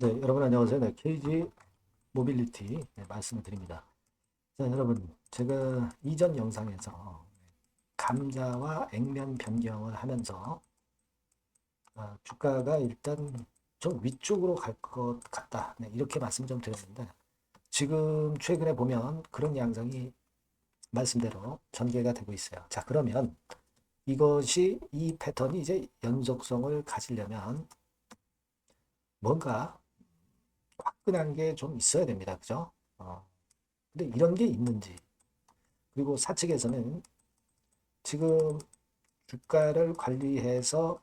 네, 여러분 안녕하세요. 네, KG 모빌리티 네, 말씀을 드립니다. 자, 여러분, 제가 이전 영상에서 감자와 액면 변경을 하면서 아, 주가가 일단 좀 위쪽으로 갈 것 같다. 네, 이렇게 말씀 좀 드렸는데 지금 최근에 보면 그런 양상이 말씀대로 전개가 되고 있어요. 자, 그러면 이것이 이 패턴이 이제 연속성을 가지려면 뭔가 화끈한 게 좀 있어야 됩니다. 그죠? 어. 근데 이런 게 있는지. 그리고 사측에서는 지금 주가를 관리해서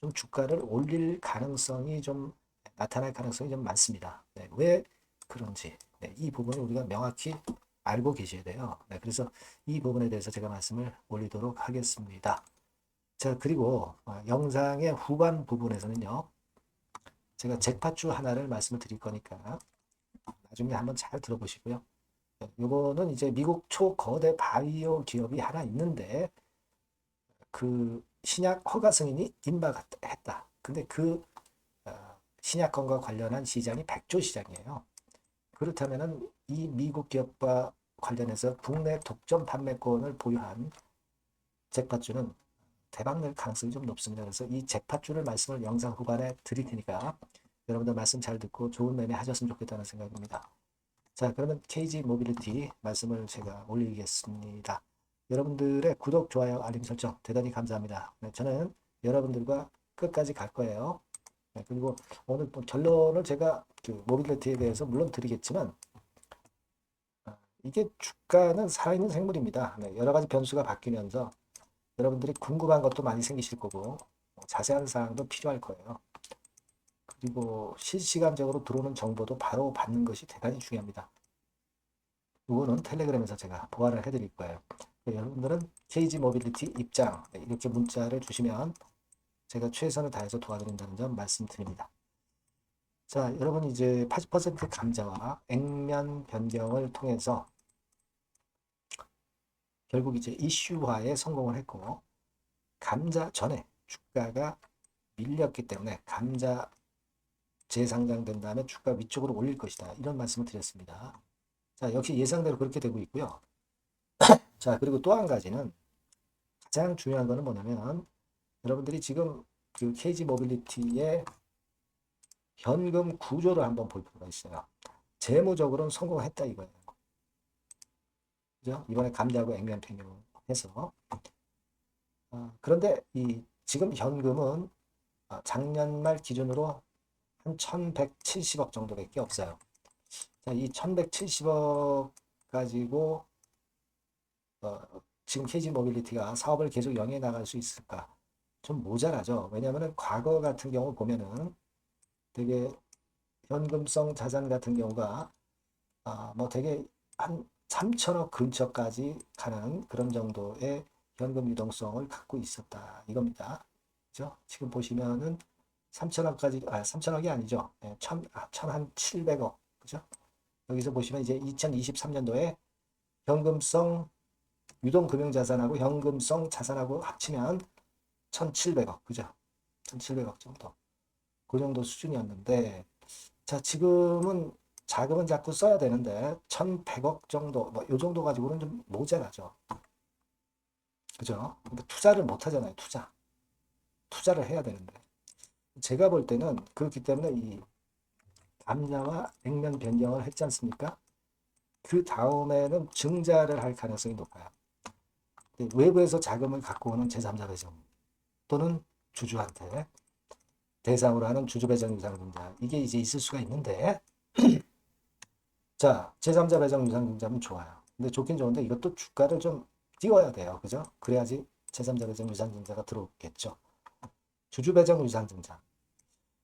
좀 주가를 올릴 가능성이 좀 나타날 가능성이 좀 많습니다. 네, 왜 그런지. 네, 이 부분을 우리가 명확히 알고 계셔야 돼요. 네, 그래서 이 부분에 대해서 제가 말씀을 올리도록 하겠습니다. 자, 그리고 어, 영상의 후반 부분에서는요. 제가 잭팟주 하나를 말씀을 드릴 거니까 나중에 한번 잘 들어보시고요. 네, 요거는 이제 미국 초거대 바이오 기업이 하나 있는데 그 신약 허가 승인이 임박했다. 근데 그 어, 신약권과 관련한 시장이 백조 시장이에요. 그렇다면은 이 미국 기업과 관련해서 국내 독점 판매권을 보유한 잭팟주는 대박날 가능성이 좀 높습니다. 그래서 이 잭팟주를 말씀을 영상 후반에 드릴 테니까 여러분들 말씀 잘 듣고 좋은 매매 하셨으면 좋겠다는 생각입니다. 자, 그러면 KG 모빌리티 말씀을 제가 올리겠습니다. 여러분들의 구독, 좋아요, 알림 설정 대단히 감사합니다. 네, 저는 여러분들과 끝까지 갈 거예요. 네, 그리고 오늘 또 결론을 제가 그 모빌리티에 대해서 물론 드리겠지만 아, 이게 주가는 살아있는 생물입니다. 네, 여러 가지 변수가 바뀌면서 여러분들이 궁금한 것도 많이 생기실 거고 뭐 자세한 사항도 필요할 거예요. 그리고 실시간적으로 들어오는 정보도 바로 받는 것이 대단히 중요합니다. 이거는 텔레그램에서 제가 보완을 해드릴 거예요. 여러분들은 KG 모빌리티 입장 네, 이렇게 문자를 주시면 제가 최선을 다해서 도와드린다는 점 말씀드립니다. 자, 여러분 이제 80% 감자와 액면 변경을 통해서 결국 이제 이슈화에 성공을 했고 감자 전에 주가가 밀렸기 때문에 감자 재상장된 다음에 주가 위쪽으로 올릴 것이다. 이런 말씀을 드렸습니다. 자, 역시 예상대로 그렇게 되고 있고요. 자, 그리고 또 한 가지는 가장 중요한 거는 뭐냐면 여러분들이 지금 그 KG 모빌리티의 현금 구조를 한번 볼 필요가 있어요. 재무적으로는 성공했다 이거예요. 그죠? 이번에 감자하고 액면 변경해서 어, 그런데 이 지금 현금은 어, 작년 말 기준으로 한 1170억 정도밖에 없어요. 자, 이 1170억 가지고 어, 지금 KG 모빌리티가 사업을 계속 영위해 나갈 수 있을까? 좀 모자라죠. 왜냐하면 과거 같은 경우 보면은 되게 현금성 자산 같은 경우가 아, 뭐 되게 한 3천억 근처까지 가는 그런 정도의 현금 유동성을 갖고 있었다 이겁니다. 그죠? 지금 보시면은 3천억까지 아 3천억이 아니죠. 예, 천, 아, 천한 700억 그죠? 여기서 보시면 이제 2023년도에 현금성 유동금융자산하고 현금성 자산하고 합치면 1,700억 그죠? 1,700억 정도 그 정도 수준이었는데 자 지금은 자금은 자꾸 써야 되는데 1,100억 정도 뭐 요 정도 가지고는 좀 모자라죠. 그죠? 근데 투자를 못 하잖아요. 투자. 투자를 해야 되는데. 제가 볼 때는 그렇기 때문에 이 감자와 액면 변경을 했지 않습니까? 그 다음에는 증자를 할 가능성이 높아요. 외부에서 자금을 갖고 오는 제3자 배정 또는 주주한테 대상으로 하는 주주 배정 유상 증자 이게 이제 있을 수가 있는데 자 제3자 배정 유상증자면 좋아요. 근데 좋긴 좋은데 이것도 주가를 좀 띄워야 돼요. 그죠? 그래야지 제3자 배정 유상증자가 들어오겠죠. 주주 배정 유상증자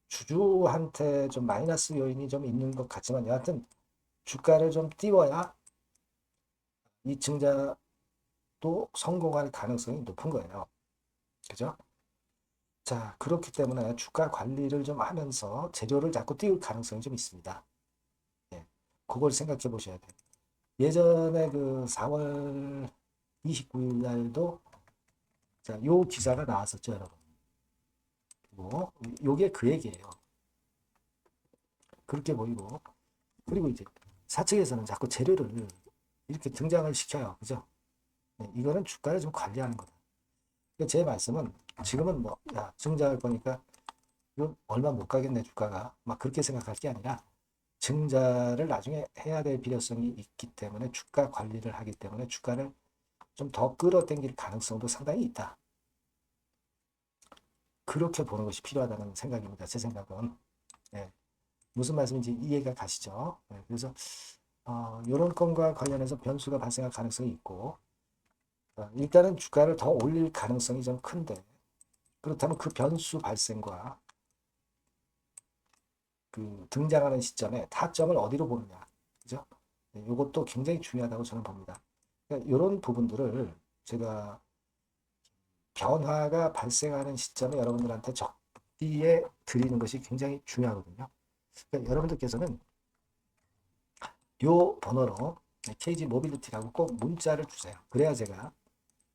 주주한테 좀 마이너스 요인이 좀 있는 것 같지만 여하튼 주가를 좀 띄워야 이 증자도 성공할 가능성이 높은 거예요. 그죠? 자, 그렇기 때문에 주가 관리를 좀 하면서 재료를 자꾸 띄울 가능성이 좀 있습니다. 예, 그걸 생각해 보셔야 돼요. 예전에 그 4월 29일 날도 자, 요 기사가 나왔었죠, 여러분. 그리고 요게 그 얘기예요. 그렇게 보이고 그리고 이제 사측에서는 자꾸 재료를 이렇게 등장을 시켜요. 그죠? 네, 이거는 주가를 좀 관리하는 거다. 그러니까 제 말씀은 지금은 뭐, 야, 증자할 거니까 이거 얼마 못 가겠네, 주가가. 막 그렇게 생각할 게 아니라 증자를 나중에 해야 될 필요성이 있기 때문에 주가 관리를 하기 때문에 주가를 좀 더 끌어당길 가능성도 상당히 있다. 그렇게 보는 것이 필요하다는 생각입니다. 제 생각은. 네. 무슨 말씀인지 이해가 가시죠? 네. 그래서 어, 이런 건과 관련해서 변수가 발생할 가능성이 있고 어, 일단은 주가를 더 올릴 가능성이 좀 큰데 그렇다면 그 변수 발생과 그 등장하는 시점에 타점을 어디로 보느냐 그죠? 네, 이것도 굉장히 중요하다고 저는 봅니다. 그러니까 이런 부분들을 제가 변화가 발생하는 시점에 여러분들한테 적기에 드리는 것이 굉장히 중요하거든요. 그러니까 여러분들께서는 요 번호로 KG 모빌리티라고 꼭 문자를 주세요. 그래야 제가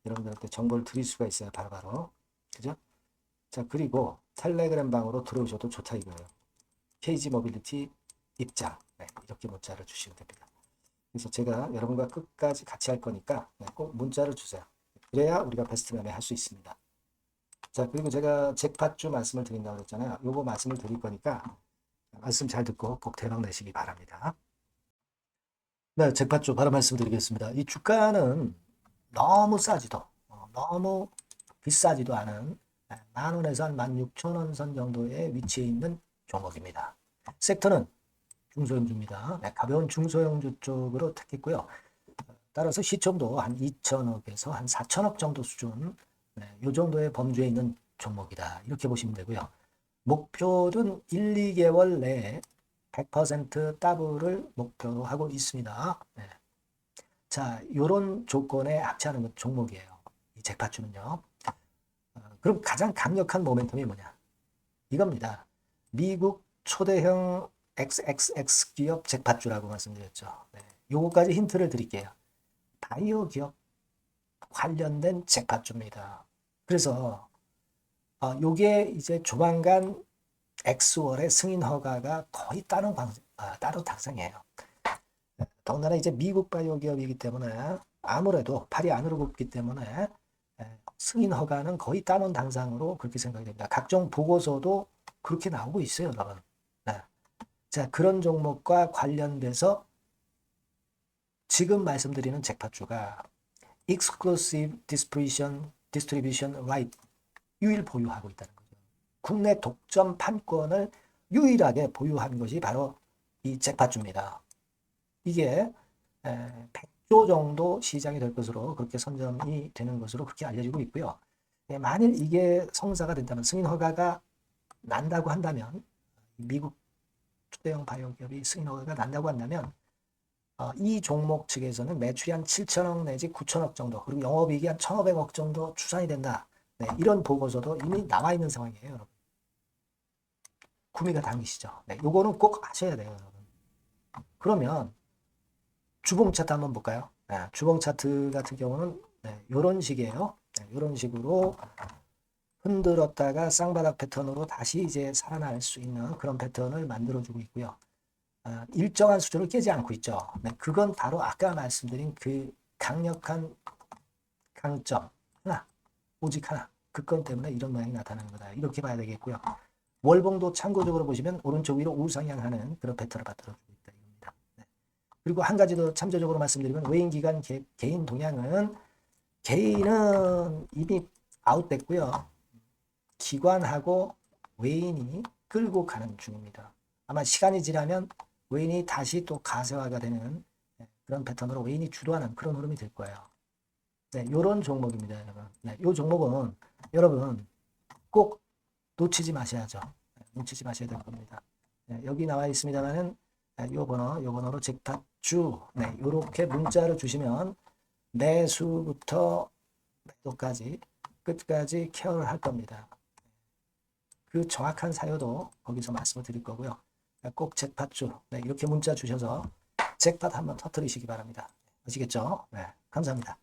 여러분들한테 정보를 드릴 수가 있어요. 바로바로. 바로. 그죠? 자, 그리고 텔레그램 방으로 들어오셔도 좋다 이거예요. KG 모빌리티 입장. 네, 이렇게 문자를 주시면 됩니다. 그래서 제가 여러분과 끝까지 같이 할 거니까 네, 꼭 문자를 주세요. 그래야 우리가 베스트 매매 할 수 있습니다. 자, 그리고 제가 잭팟주 말씀을 드린다고 그랬잖아요. 요거 말씀을 드릴 거니까 말씀 잘 듣고 꼭 대박 내시기 바랍니다. 네, 잭팟주 바로 말씀드리겠습니다. 이 주가는 너무 싸지도 어, 너무 비싸지도 않은 네, 만 원에서 한만 육천 원선 정도의 위치에 있는 종목입니다. 섹터는 중소형주입니다. 네, 가벼운 중소형주 쪽으로 택했고요. 따라서 시총도 한 2천억에서 한 4천억 정도 수준, 네, 이 정도의 범주에 있는 종목이다. 이렇게 보시면 되고요. 목표는 1, 2개월 내에 100% 더블을 목표로 하고 있습니다. 네. 자, 이런 조건에 합치하는 종목이에요. 이 잭팟주는요. 어, 그럼 가장 강력한 모멘텀이 뭐냐? 이겁니다. 미국 초대형 XXX 기업 잭팟주라고 말씀드렸죠. 네. 요거까지 힌트를 드릴게요. 바이오 기업 관련된 잭팟주입니다. 그래서 어, 요게 이제 조만간 엑스월의 승인 허가가 거의 따로 방, 아, 따로 당상이에요. 더군다나 이제 미국 바이오 기업이기 때문에 아무래도 팔이 안으로 굽기 때문에 승인 허가는 거의 따놓은 당상으로 그렇게 생각이 됩니다. 각종 보고서도 그렇게 나오고 있어요, 여러분. 네. 자, 그런 종목과 관련돼서 지금 말씀드리는 잭팟주가 Exclusive Distribution, Distribution Right 유일 보유하고 있다는 거죠. 국내 독점 판권을 유일하게 보유한 것이 바로 이 잭팟주입니다. 이게 100조 정도 시장이 될 것으로 그렇게 선점이 되는 것으로 그렇게 알려지고 있고요. 예, 만일 이게 성사가 된다면 승인 허가가 난다고 한다면 미국 초대형 바이오 기업이 승인 허가가 난다고 한다면 어, 이 종목 측에서는 매출이 한 7천억 내지 9천억 정도 그리고 영업이익이 한 1,500억 정도 추산이 된다. 네, 이런 보고서도 이미 나와 있는 상황이에요, 여러분. 구미가 당기시죠. 네, 요거는 꼭 아셔야 돼요, 여러분. 그러면 주봉 차트 한번 볼까요? 네, 주봉 차트 같은 경우는 네, 이런 식이에요. 네, 이런 식으로 흔들었다가 쌍바닥 패턴으로 다시 이제 살아날 수 있는 그런 패턴을 만들어주고 있고요. 아, 일정한 수준을 깨지 않고 있죠. 네, 그건 바로 아까 말씀드린 그 강력한 강점 하나, 오직 하나. 그건 때문에 이런 모양이 나타나는 거다. 이렇게 봐야 되겠고요. 월봉도 참고적으로 보시면 오른쪽 위로 우상향하는 그런 패턴을 만들어주고 있다. 이겁니다. 네. 그리고 한 가지 더 참조적으로 말씀드리면 외인 기간 개, 개인 동향은 개인은 이미 아웃됐고요. 기관하고 외인이 끌고 가는 중입니다. 아마 시간이 지나면 외인이 다시 또 가세화가 되는 네, 그런 패턴으로 외인이 주도하는 그런 흐름이 될 거예요. 네, 요런 종목입니다, 여러분. 네, 요 종목은 여러분 꼭 놓치지 마셔야죠. 네, 놓치지 마셔야 될 겁니다. 네, 여기 나와 있습니다만은 네, 요 번호, 요 번호로 잭팟주 네, 요렇게 문자를 주시면 매수부터 매도까지 끝까지 케어를 할 겁니다. 그 정확한 사유도 거기서 말씀을 드릴 거고요. 꼭 잭팟주 네, 이렇게 문자 주셔서 잭팟 한번 터뜨리시기 바랍니다. 아시겠죠? 네, 감사합니다.